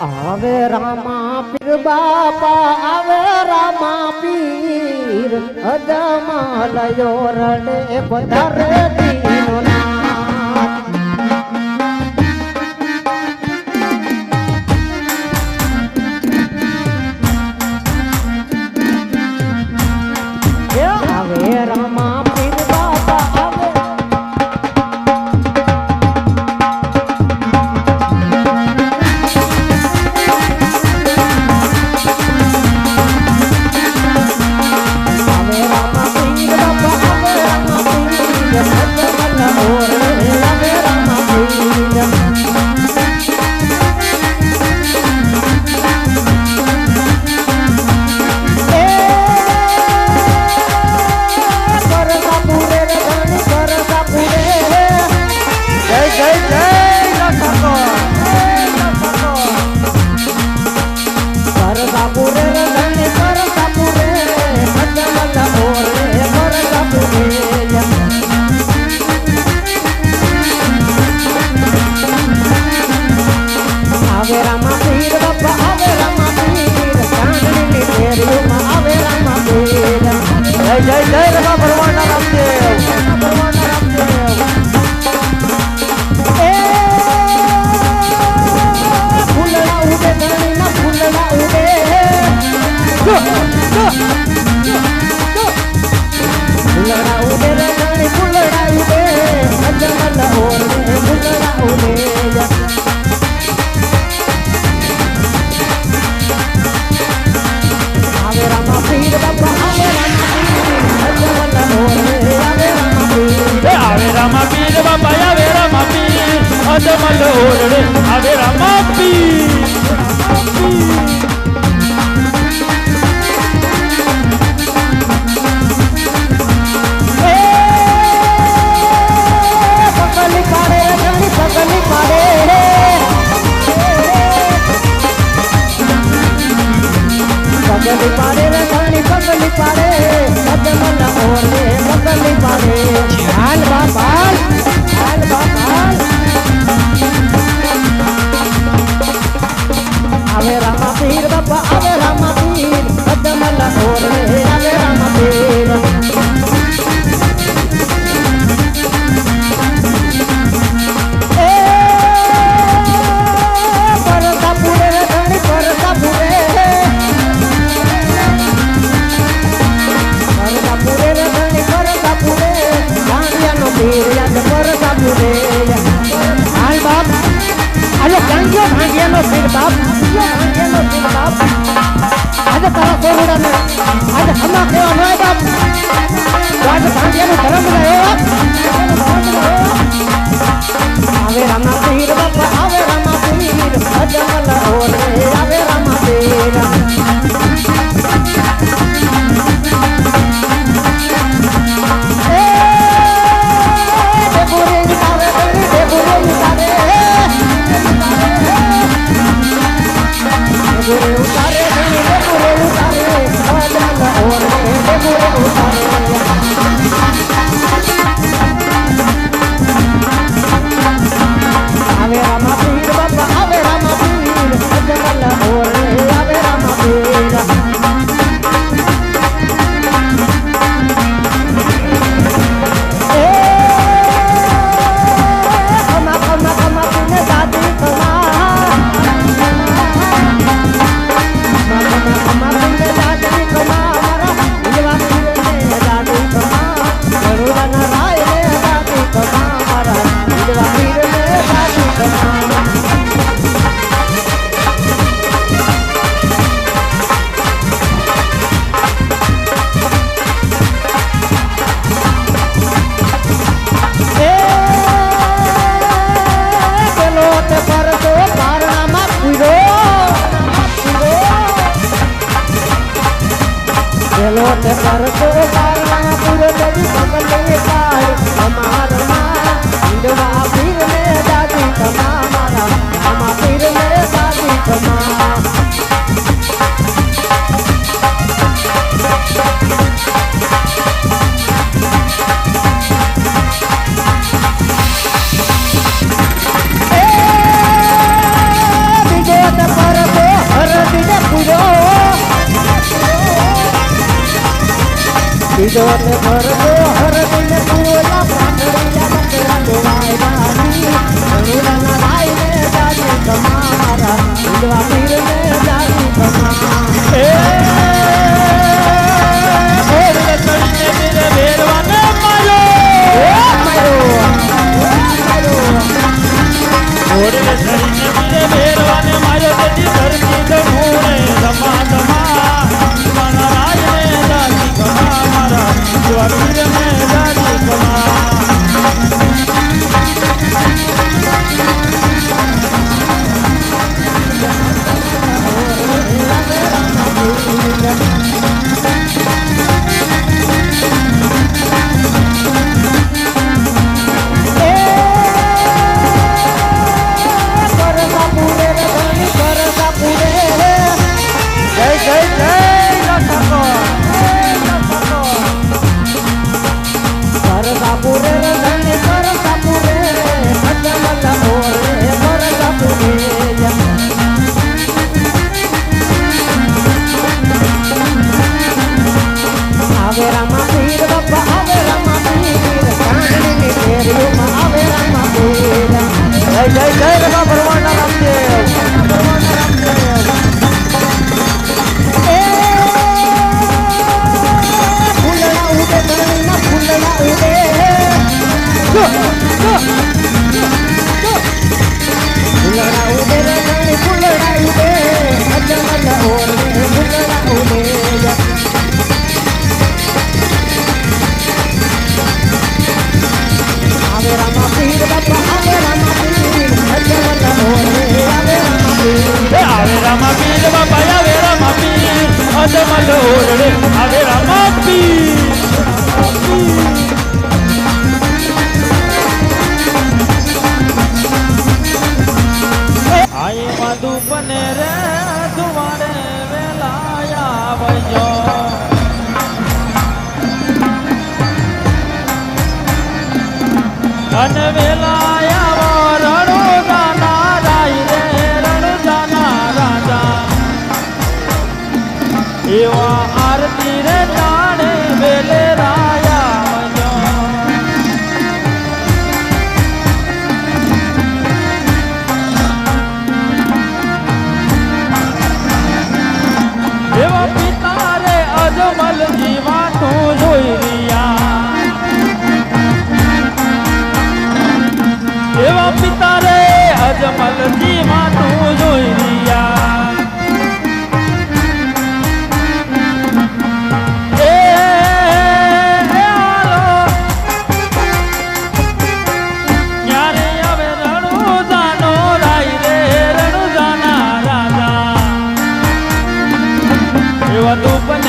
આવે રામા પીર બાપા આવે રામા પીર. અદમા રડે પધારે દી. મલ મલ ઓરડે. આવે રામાપી. 我们。પેલો ને કરતો તારણા પૂરો દેવી સકલે પાય. અમારમાં ઇન્દવા પીર ને દાદી, તમારા અમા પીર ને દાદી, તમારા સીધો ને ભરતો જય જય રમા ઓરડે આવે રામાપી આઈ મધુ બને રે વેલા સર્વ તું